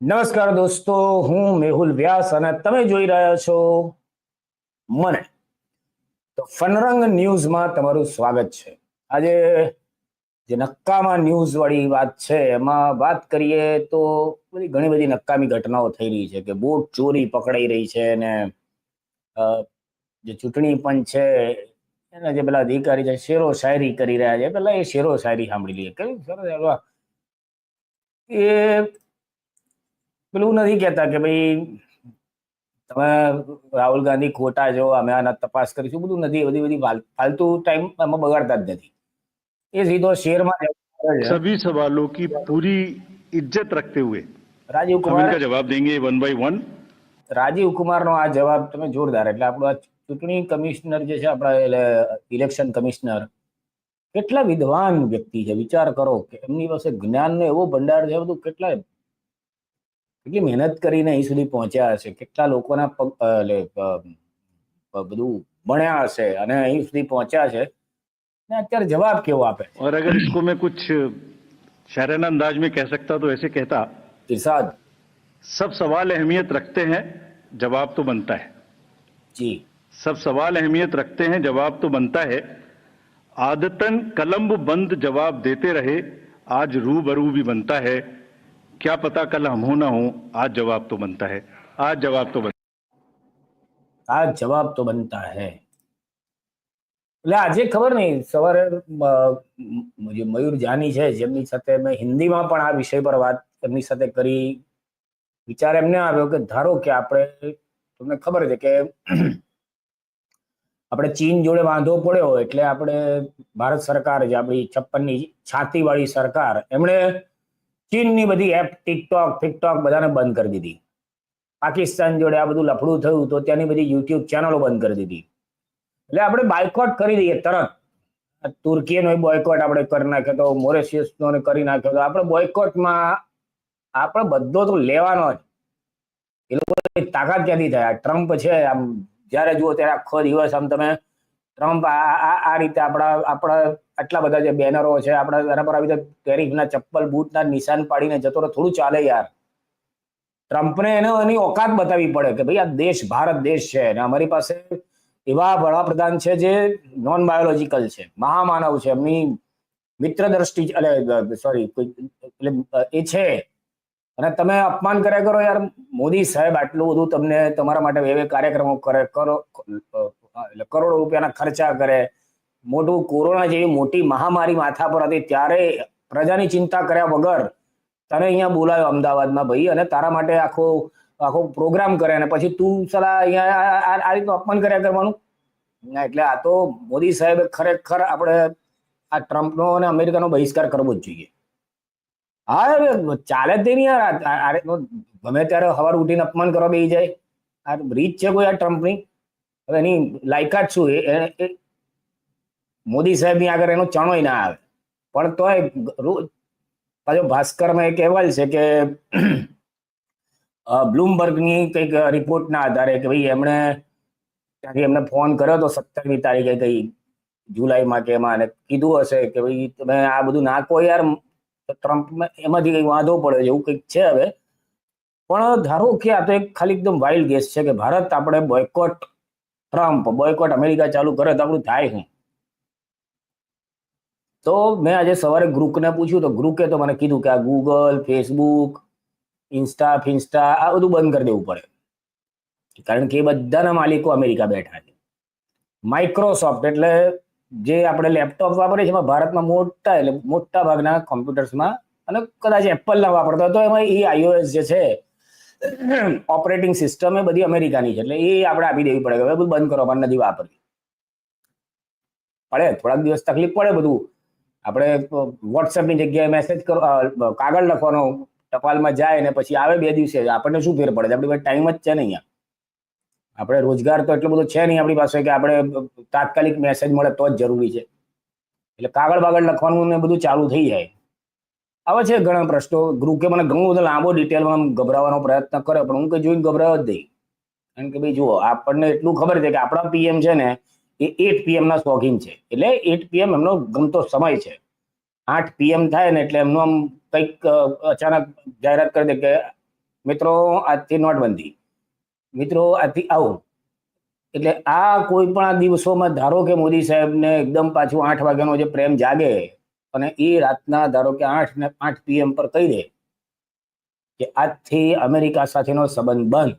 નમસ્કાર દોસ્તો, હું મેહુલ વ્યાસ અને તમે જોઈ રહ્યા છો મને. તો ફનરંગ ન્યૂઝમાં તમારું સ્વાગત છે. આજે જે નક્કામાં ન્યૂઝ વાળી વાત છે, એમાં વાત કરીએ તો બધી ઘણી બધી નક્કામી ઘટનાઓ થઈ રહી છે કે બોટ ચોરી પકડાઈ રહી છે અને જે ચૂંટણી પંચ છે, એના જે પેલા અધિકારી છે શેરો શાયરી કરી રહ્યા છે. પેલા એ શેરો શાયરી સાંભળી લઈએ. સરસ એ પેલું નથી કહેતા કે ભાઈ તમે રાહુલ ગાંધી ખોટા જો અમે આના તપાસ કરીશું બધું નથી બધી બધી ફાલતુ ટાઈમ અમે બગાડતા જ નથી. એ સીધો શેરમાં સભી સવાલો કી પૂરી ઇજ્જત રખતે હુએ? રાજીવ કુમાર કા જવાબ દેંગે one by one? Rajiv Kumar નો આ જવાબ તમે જોરદાર એટલે આપણો આ ચૂંટણી કમિશનર જે છે આપણા એટલે ઇલેક્શન કમિશનર કેટલા વિદ્વાન વ્યક્તિ છે વિચાર કરો કે એમની પાસે જ્ઞાનનો એવો ભંડાર છે બધું કેટલા કેટલી મહેનત કરીને અહીં સુધી પહોંચ્યા હશે કેટલા લોકોના પગ અ, એટલે અ, અ, બધું ભણ્યા હશે અને અહીં સુધી પહોંચ્યા છે ને અત્યારે જવાબ કેવો આપે और अगर इसको मैं कुछ शायराना अंदाज में कह सकता तो ऐसे कहता ઇરશાદ सब सवाल अहमियत रखते हैं जवाब तो बनता है જી सब सवाल अहमियत रखते हैं जवाब तो बनता है आदतन कलम्ब बंद जवाब देते रहे आज रूबरू भी बनता है क्या पता कल हम हो ना हो आज जवाब तो बनता है आज जवाब तो बनता આ જવાબ તો બનતા હૈ એટલે આજે ખબર નહીં સવારે અ, મ- જે મયુર જાની છે જેમની સાથે મેં હિન્દીમાં પણ આ વિષય પર વાત એમની સાથે કરી વિચાર એમને આવ્યો કે ધારો કે આપણે તમને ખબર છે કે આપણે ચીન જોડે વાંધો પડ્યો એટલે આપણે ભારત સરકાર જે આપણી છપ્પનની છાતી વાળી સરકાર એમણે ચીનની બધી એપ ટિકટોક ફિકટોક બધાને બંધ કરી દીધી. પાકિસ્તાન જોડે આ બધું લફડું થયું તો ત્યાંની બધી યુટ્યુબ ચેનલો બંધ કરી દીધી. એટલે આપણે બાયકોટ કરી દઈએ તરત. તુર્કીનો બોયકોટ આપણે કરી નાખ્યો તો, મોરેશિયસનો કરી નાખ્યો તો, આપણે બોયકોટમાં આપણે બધો તો લેવાનો જ. એ લોકો તાકાત ક્યાંથી થાય? ટ્રમ્પ છે, આમ જ્યારે જુઓ ત્યારે આખો દિવસ આમ તમે ટ્રમ્પ આ રીતે આપણા આપણા આટલા બધા જે બેનરો છે, આપણા એના પર આવી રીતે ટેરિફના ચપ્પલ, બૂટના નિશાન પાડીને જતો રહે થોડું ચાલે યાર. ટ્રમ્પને એને એની ઓકાત બતાવવી પડે કે ભાઈ આ દેશ ભારત દેશ છે અને અમારી પાસે એવા વડાપ્રધાન છે જે નોન બાયોલોજીકલ છે, મહામાનવ છે, એમની મિત્ર દ્રષ્ટિ એટલે સોરી એટલે એ છે. અને તમે અપમાન કર્યા કરો યાર. મોદી સાહેબ, આટલું બધું તમને તમારા માટે બે કાર્યક્રમો કરે કરો એટલે કરોડો રૂપિયાના ખર્ચા કરે. મોટું કોરોના જેવી મોટી મહામારી માથા પર હતી ત્યારે પ્રજાની ચિંતા કર્યા વગર તને અહીંયા બોલાયો અમદાવાદમાં ભાઈ અને તારા માટે આખો આખો પ્રોગ્રામ કરે અને પછી તું સલા અહીંયા આ- રીતનું અપમાન કર્યા કરવાનું? એટલે આ તો મોદી સાહેબે ખરેખર આપણે આ ટ્રમ્પનો અને અમેરિકાનો બહિષ્કાર કરવો જ જોઈએ. હા ચાલે જ નહીં યાર. આ રીતનું ગમે ત્યારે હવાર ઉઠીને અપમાન કરવા બેસી જાય. આ રીત છે કોઈ આ ટ્રમ્પની? હવે એની લાયકાત શું? એ મોદી સાહેબની આગળ એનો ચણોય ના આવે. પણ તોય રોજ પાછો ભાસ્કરમાં એક અહેવાલ છે કે બ્લુમબર્ગની કંઈક રિપોર્ટના આધારે કે ભાઈ એમણે ત્યાંથી એમને ફોન કર્યો હતો સત્તરમી તારીખે કઈ જુલાઈમાં કે એમાં અને કીધું હશે કે ભાઈ તમે આ બધું નાખો યાર ટ્રમ્પ એમાંથી કંઈક વાંધો પડે એવું કંઈક છે હવે. પણ ધારો કે આ તો એક ખાલી એકદમ વાઇલ્ડ ગેસ છે કે ભારત આપણે બોયકોટ ટ્રમ્પ બોયકોટ અમેરિકા ચાલુ કરે તો આપણું થાય શું? તો મેં આજે સવારે ગ્રુપને પૂછ્યું તો ગ્રુપે તો મને કીધું કે આ ગૂગલ ફેસબુક ઇન્સ્ટા ફિન્સ્ટા આ બધું બંધ કરી દેવું પડે. કારણ કે એ બધાના માલિકો અમેરિકા બેઠા છે. માઇક્રોસોફ્ટ એટલે જે આપણે લેપટોપ વાપરીએ છીએ એમાં ભારતમાં મોટા એટલે મોટા ભાગના કોમ્પ્યુટર્સમાં અને કદાચ એપલ ના વાપરતા હોય તો એમાં એ આઈઓએસ જે છે ઓપરેટિંગ સિસ્ટમ એ બધી અમેરિકાની છે, એટલે એ આપણે આપી દેવી પડે હવે બધું બંધ કરો અમારે નથી વાપરવી પડે, થોડાક દિવસ તકલીફ પડે બધું. આપણે વોટ્સએપની જગ્યાએ મેસેજ કરો કાગળ લખવાનો ટપાલમાં જાય ને પછી આવે બે દિવસે, આપણને શું ફેર પડે? આપણી પાસે ટાઈમ જ છે ને અહીંયા. આપણે રોજગાર તો એટલો બધો છે નહીં આપણી પાસે કે આપણે તાત્કાલિક મેસેજ મળે તો જ જરૂરી છે. એટલે કાગળ બાગળ લખવાનું ને બધું ચાલુ થઈ જાય. આવે છે ઘણા પ્રશ્નો. ગ્રુપે મને ઘણું બધું લાંબો ડિટેલમાં ગભરાવાનો પ્રયત્ન કર્યો પણ હું કઈ જોઈને ગભરાયો જ નહીં. કારણ કે ભાઈ જુઓ, આપણને એટલું ખબર છે કે આપણા પીએમ છે ને, એ એટ પીએમ ના શોખીન છે. એટલે એટ પીએમ એમનો ગમતો સમય છે. આઠ પીએમ થાય ને એટલે એમનું આમ કંઈક અચાનક જાહેરાત કરી દે કે, મિત્રો, આજથી નોટબંધી મિત્રો, આજથી આવું. એટલે આ કોઈ પણ દિવસોમાં ધારો કે મોદી સાહેબને એકદમ પાછું આઠ વાગ્યાનો જે પ્રેમ જાગે અને એ રાતના ધારો કે આઠ ને આઠ પીએમ પર કહી દે કે આજથી અમેરિકા સાથેનો સંબંધ બંધ.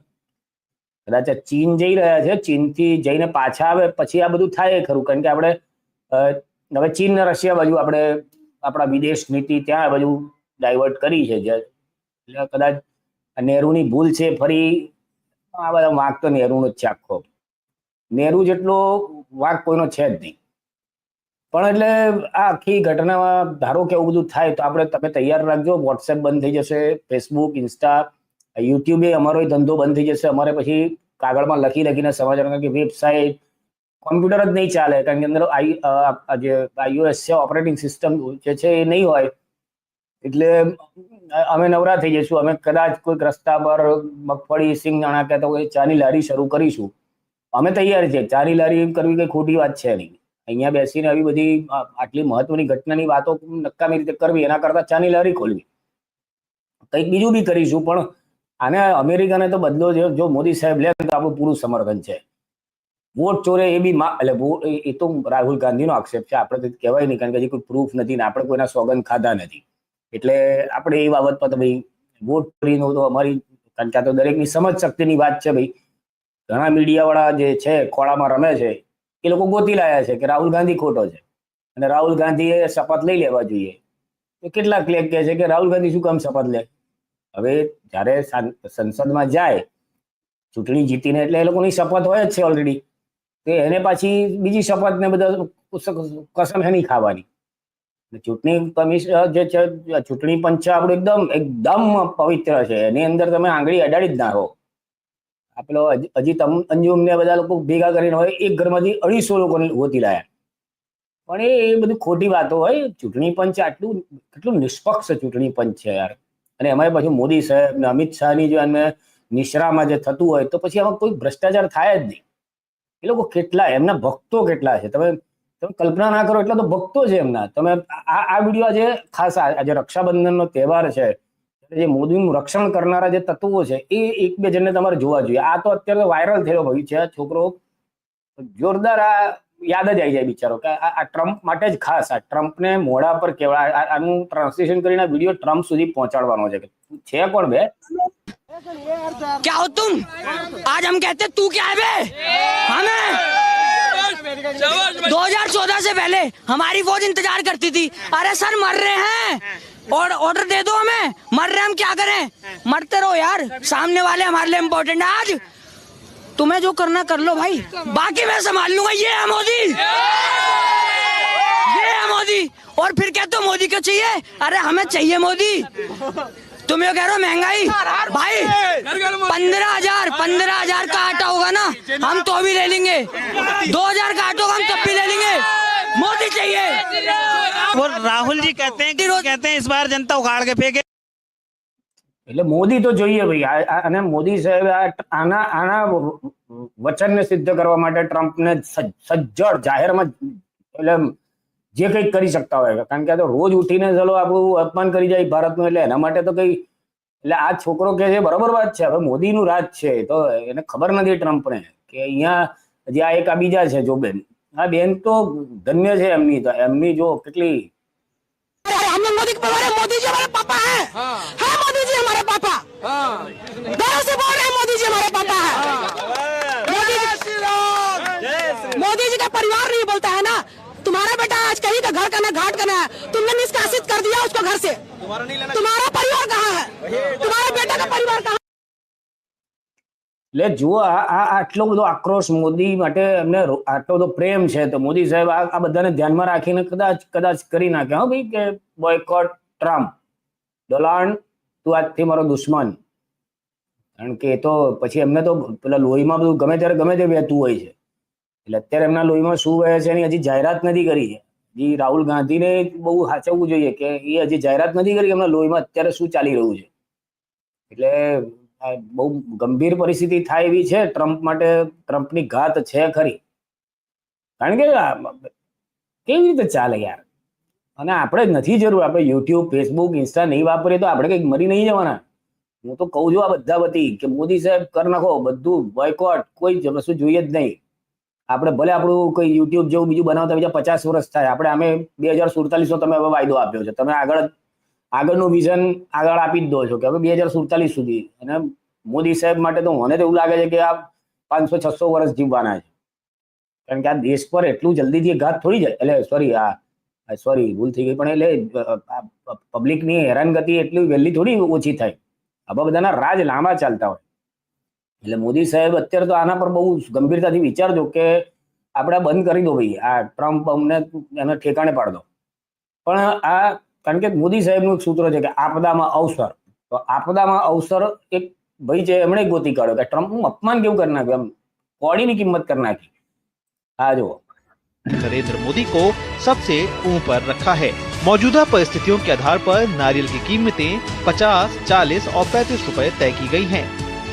કદાચ ચીન જઈ રહ્યા છે, ચીનથી જઈને પાછા આવે, પછી આ બધું થાય ખરું. કારણ કે આપણે હવે ચીન ને રશિયા બાજુ આપણે, આપણા વિદેશ નીતિ ત્યાં બાજુ ડાયવર્ટ કરી છે. એટલે કદાચ નહેરુની ભૂલ છે, ફરી આ બધા વાંક તો નહેરુનો જ છે આખો. નહેરુ જેટલો વાંક કોઈનો છે જ નહીં. પણ એટલે આ આખી ઘટનામાં ધારો કે એવું બધું થાય તો આપણે તમે તૈયાર રાખજો. વોટ્સએપ બંધ થઈ જશે ફેસબુક ઇન્સ્ટા યુટ્યુબે અમારો ધંધો બંધ થઈ જશે. અમારે પછી કાગળમાં લખી લખીને સમાચાર કે વેબસાઇટ, કોમ્પ્યુટર જ નહીં ચાલે. કારણ કે અંદર આઈ જે આઈઓએસ છે ઓપરેટિંગ સિસ્ટમ જે છે એ નહીં હોય. એટલે અમે નવરા થઈ જઈશું. અમે કદાચ કોઈક રસ્તા પર મગફળી, સિંગ કે તો ચાની લારી શરૂ કરીશું. અમે તૈયાર છીએ. ચાની લારી કરવી કઈ ખોટી વાત છે નહીં. અહીંયા બેસીને આવી બધી આટલી મહત્વની ઘટનાની વાતો નકામી રીતે કરવી, એના કરતા ચાની લહેરી ખોલવી. કંઈક બીજું બી કરીશું, પણ આને અમેરિકાને તો બદલો છે જો મોદી સાહેબ લે તો આપણું પૂરું સમર્થન છે. વોટ ચોરે એ બી એટલે એ તો રાહુલ ગાંધીનો આક્ષેપ છે, આપણે તો કહેવાય નહીં, કારણ કે હજી કોઈ પ્રૂફ નથી ને આપણે કોઈના સોગંદ ખાધા નથી. એટલે આપણે એ બાબત પર તો ભાઈ વોટ ચોરીનો તો અમારી કારણ કે આ તો દરેકની સમજ શક્તિની વાત છે ભાઈ. ઘણા મીડિયા વાળા જે છે, ખોળામાં રમે છે એ લોકો ગોતી લાયા છે કે રાહુલ ગાંધી ખોટો છે. અને રાહુલ ગાંધીએ શપથ લઈ લેવા જોઈએ. તો કેટલાક લેખ કહે છે કે રાહુલ ગાંધી શું કામ શપથ લે? હવે જ્યારે સંસદમાં જાય, ચૂંટણી જીતીને એટલે એ લોકોની શપથ હોય જ છે ઓલરેડી તો એને પાછી બીજી શપથ ને બધા કસમ નહીં ખાવાની. ચૂંટણી કમિશન જે છે, ચૂંટણી પંચ આપણું એકદમ એકદમ પવિત્ર છે. એની અંદર તમે આંગળી અડાડી જ ના રહો. આ અજીત અંજુમ ને બધા લોકો ભેગા કરીને હોય, એક ઘરમાંથી અઢીસો લોકોને ગોતી લાયા. પણ એ બધું ખોટી વાતો હોય. ચૂંટણી પંચ આટલું કેટલું નિષ્પક્ષ ચૂંટણી પંચ છે યાર. અને અમારે પાછું મોદી સાહેબ ને અમિત શાહની જો એમને નિશ્રામાં જે થતું હોય, તો પછી આમાં કોઈ ભ્રષ્ટાચાર થાય જ નહીં. એ લોકો કેટલા એમના ભક્તો કેટલા છે? તમે તમે કલ્પના ના કરો, એટલા તો ભક્તો છે એમના. તમે આ આ વીડિયો આજે ખાસ આજે રક્ષાબંધનનો તહેવાર છે. જે મોદીનું રક્ષણ કરનારા જે તત્વો છે એ એક બે જણને તમારે જોવા જોઈએ આ તો અત્યારે વાયરલ થયેલો ભાઈ છે આ છોકરો જોરદાર આ યાદ જ આવી જાય બિચારો કે આ આ ટ્રમ્પ માટે જ ખાસ આ ટ્રમ્પને મોઢા પર કેવડા આ- આ- આનું ટ્રાન્સલેશન કરીને આ વિડીયો ટ્રમ્પ સુધી પહોંચાડવાનો છે કે તું છે કોણ બે क्या हो तुम आज हम कहते तू क्या है बे हमें 2014 से पहले हमारी फौज इंतजार करती थी अरे सर मर रहे हैं और ऑर्डर दे दो हमें। मर रहे हम क्या करें? मरते रहो यार। सामने वाले हमारे लिए इम्पोर्टेंट है। आज तुम्हें जो करना कर लो भाई। बाकी मैं संभाल लूँगा। ये है मोदी। ये है मोदी। और फिर क्या तो मोदी क्यों चाहिए? अरे हमें चाहिए मोदी। तुम ये कह रहे हो महँगाई? भाई, पंद्रह हज़ार पंद्रह हज़ार का आटा होगा ना। हम तो भी ले लेंगे। दो हज़ार का आटा होगा, हम तब भी ले लेंगे। मोदी चाहिए वो राहुल जी कहते हैं कि कहते हैं इस बार जनता उखाड़ के फेंके એટલે મોદી તો જોઈએ ભાઈ આ- આ- અને મોદી સાહેબ આ- આના આના વચનને સિદ્ધ કરવા માટે ટ્રમ્પને સજ્જ- સજ્જડ જાહેરમાં જ એટલે જે કંઈક કરી શકતા હોય કારણ કે આ તો રોજ ઉઠીને ચલો આપણું અપમાન કરી જાય ભારતનું એટલે એના માટે તો કઈ એટલે આ છોકરો કે છે બરોબર વાત છે હવે મોદીનું રાજ છે તો એને ખબર નથી ટ્રમ્પને કે અહીંયા જે આ એક આ બીજા છે જો બેન આ બેન તો ધન્ય છે એમની તો એમની જો કેટલી अरे हम लोग मोदी को बोल रहे हैं, मोदी जी हमारे पापा है है मोदी जी हमारे पापा गर्व से बोल रहे हैं मोदी जी हमारे पापा है मोदी मोदी जी का परिवार नहीं बोलता है ना तुम्हारा बेटा आज कहीं का घर का ना घाट का ना है तुमने निष्कासित कर दिया उसको घर से तुम्हारा परिवार कहाँ है तुम्हारा बेटा का परिवार कहाँ એટલે જુઓ, આ આટલો બધો આક્રોશ મોદી માટે એમને આટલો બધો પ્રેમ છે, તો મોદી સાહેબ આ બધાને ધ્યાનમાં રાખીને કદાચ કદાચ કરી નાખે. હા ભાઈ, કે બોયકોટ ટ્રમ્પ ડોનાલ્ડ તું આજથી મારો દુશ્મન. કારણ કે એ તો પછી એમને તો પેલા લોહીમાં બધું ગમે ત્યારે ગમે તે વહેતું હોય છે. એટલે અત્યારે એમના લોહીમાં શું વહે છે એની હજી જાહેરાત નથી કરી છે. હજી રાહુલ ગાંધીને બહુ સાચવવું જોઈએ કે એ હજી જાહેરાત નથી કરી એમના લોહીમાં અત્યારે શું ચાલી રહ્યું છે. એટલે બહુ ગંભીર પરિસ્થિતિ થાય એવી છે, ટ્રમ્પ માટે ટ્રમ્પની ઘાત છે ખરી. કારણ કે કેવી રીતે ચાલે યાર? અને આપણે નથી જરૂર, આપણે યુટ્યુબ, ફેસબુક, ઇન્સ્ટા નહીં વાપરીએ તો આપણે કંઈક મરી નહીં જવાના. હું તો કહું છું આ બધા વતી કે મોદી સાહેબ કર નાખો, બધું બોયકોટ કોઈ વસ્તુ જોઈએ જ નહીં. આપણે ભલે આપણું કોઈ યુટ્યુબ જેવું બીજું બનાવતા બીજા પચાસ વર્ષ થાય. આપણે અમે બે હજાર સુડતાલીસો તમે હવે વાયદો આપ્યો છે. તમે આગળ આગળનું વિઝન આગળ આપી જ દો છો કે હવે બે હજાર સુડતાલીસ સુધી. અને મોદી સાહેબ માટે તો મને તો એવું લાગે છે કે આ પાંચસો, છસો વર્ષ જીવવાના છે. કારણ કે આ દેશ પર એટલું જલ્દીથી ઘાત થોડી જાય. એટલે સોરી આ સોરી ભૂલ થઈ ગઈ. પણ એટલે પબ્લિકની હેરાનગતિ એટલી વહેલી થોડી ઓછી થાય. આવા બધાના રાજ લાંબા ચાલતા હોય. એટલે મોદી સાહેબ અત્યારે તો આના પર બહુ ગંભીરતાથી વિચારજો કે આપણે બંધ કરી દો ભાઈ. આ ટ્રમ્પ અમને એને ઠેકાણે પાડ દો. પણ આ કારણ કે મોદી સાહેબનું એક સૂત્ર છે કે આપદામાં અવસર તો આપદામાં અવસર એક ભાઈ છે એમણે જ ગોતી કાઢ્યો કે ટ્રમ્પનું અપમાન કેવું કરી નાખ્યું એમ કોડીની કિંમત કરી નાખી આ જુઓ नरेंद्र मोदी को सबसे ऊपर रखा है मौजूदा परिस्थितियों के आधार पर नारियल की कीमतें 50, 40 और 35 रुपए तय की गई हैं।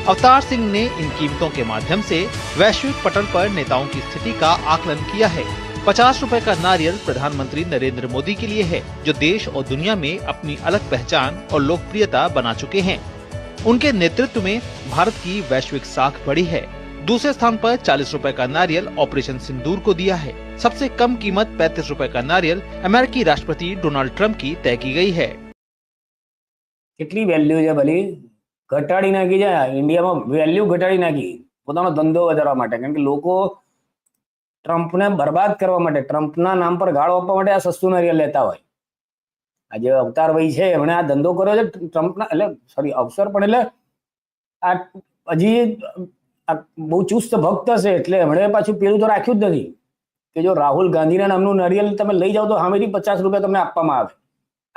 अवतार सिंह ने इन कीमतों के माध्यम से वैश्विक पटल पर नेताओं की स्थिति का आकलन किया है पचास रुपए का नारियल प्रधानमंत्री नरेंद्र मोदी के लिए है जो देश और दुनिया में अपनी अलग पहचान और लोकप्रियता बना चुके हैं उनके नेतृत्व में भारत की वैश्विक साख बढ़ी है दूसरे स्थान पर चालीस रुपए का नारियल ऑपरेशन सिंदूर को दिया है सबसे कम कीमत पैंतीस रुपए का नारियल अमेरिकी राष्ट्रपति डोनाल्ड ट्रंप की तय की गई है કેટલી વેલ્યુ છે ભલી ઘટાડી નાખી છે ઇન્ડિયામાં વેલ્યુ ઘટાડી નાખી પોતાનો ધંધો વધારવા માટે કારણ કે લોકો ટ્રમ્પને બરબાદ કરવા માટે, ટ્રમ્પના નામ પર ગાળો આપવા માટે આ સસ્તું નારિયેળ લેતા હોય. આ જે અવતારભાઈ છે, એમણે આ ધંધો કર્યો છે, ટ્રમ્પના, એટલે સોરી અવસર પણ એટલે આ હજી બહુ ચુસ્ત ભક્ત હશે એટલે એમણે પાછું પેલું તો રાખ્યું જ નથી. કે જો રાહુલ ગાંધીના નામનું નારિયેળ તમે લઈ જાઓ તો સામેથી પચાસ રૂપિયા તમને આપવામાં આવે.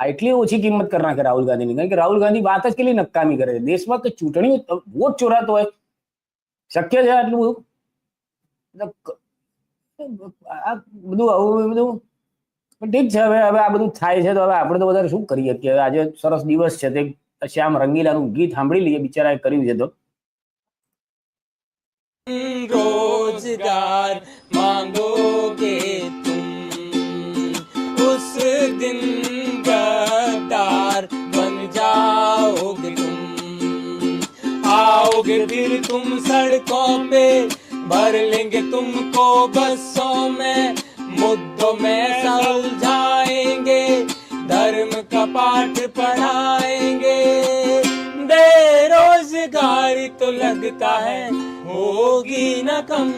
આ એટલી ઓછી કિંમત કરી નાખે રાહુલ ગાંધીની. કારણ કે રાહુલ ગાંધી વાત જ કેટલી નકામી કરે છે. દેશમાં કે ચૂંટણી વોટ ચોરાતો હોય. શક્ય છે આટલું? બધું આ બધું આવું બધું પણ ઠીક છે હવે હવે આ બધું થાય છે તો હવે આપણે તો વધારે શું કરીએ કે આજે સરસ દિવસ છે તે શ્યામ રંગીલાનું ગીત સાંભળી લઈએ બિચારાએ કર્યું છે તો रोजगार मांगोगे तुम उस दिन गद्दार बन जाओगे तुम आओगे फिर तुम सड़कों पे भर लेंगे तुमको बसों में, मुद्दों में सुलझाएँगे, धर्म का पाठ पढ़ाएँगे। बेरोजगारी तो लगता है, होगी न कम,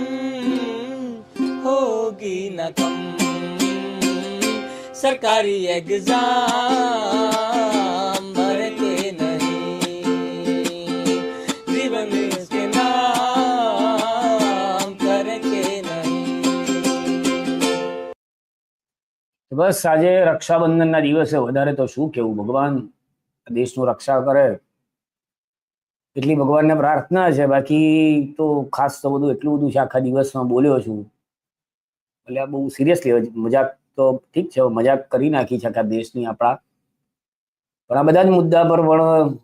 होगी न कम। सरकारी एग्ज़ाम બસ આજે રક્ષાબંધનના દિવસે વધારે તો શું કેવું? ભગવાન દેશનું રક્ષા કરે. એટલી ભગવાનને પ્રાર્થના છે. બાકી તો ખાસ તો બધું એટલું બધું છે, આખા દિવસમાં બોલ્યો છું. એટલે આ બહુ સિરિયસલી મજાક તો ઠીક છે મજાક કરી નાખી છે આખા દેશની આપણા. પણ આ બધા જ મુદ્દા પર પણ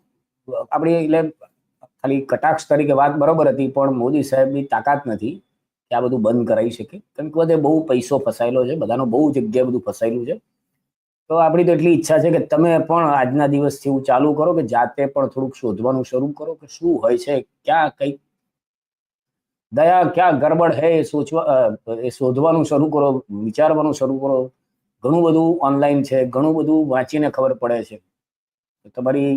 આપણી એટલે ખાલી કટાક્ષ તરીકે વાત બરોબર હતી, પણ મોદી સાહેબની તાકાત નથી. કે આ બધું બંધ કરાવી શકે. કેમ કે બધે બહુ પૈસો ફસાયેલો છે. બધાનો બહુ જગ્યાએ બધું ફસાયેલું છે. તો આપણી તો એટલી ઈચ્છા છે કે તમે પણ આજના દિવસથી એવું ચાલુ કરો કે જાતે પણ થોડુંક શોધવાનું શરૂ કરો કે શું હોય છે, ક્યાં કઈ દયા, ક્યાં ગરબડ હે એ સોચવા એ શોધવાનું શરૂ કરો, વિચારવાનું શરૂ કરો. ઘણું બધું ઓનલાઈન છે, ઘણું બધું વાંચીને ખબર પડે છે. તમારી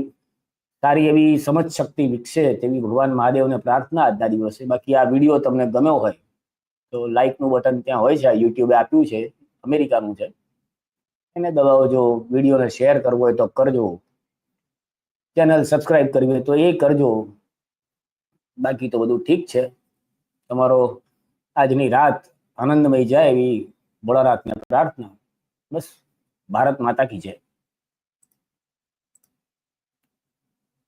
સારી એવી સમજ શક્તિ વિકસે તેવી ભગવાન મહાદેવને પ્રાર્થના આજના દિવસે. બાકી આ વીડિયો તમને ગમ્યો હોય તો લાઇકનું બટન ત્યાં હોય છે, આ યુટ્યુબે આપ્યું છે, અમેરિકાનું છે. એને દબાવજો વિડીયોને શેર કરવો હોય તો કરજો. ચેનલ સબસ્ક્રાઇબ કરવી હોય તો એ કરજો. બાકી તો બધું ઠીક છે. તમારો આજની રાત આનંદમય જાય એવી ભોળાનાથને પ્રાર્થના. બસ, ભારત માતા કી જય.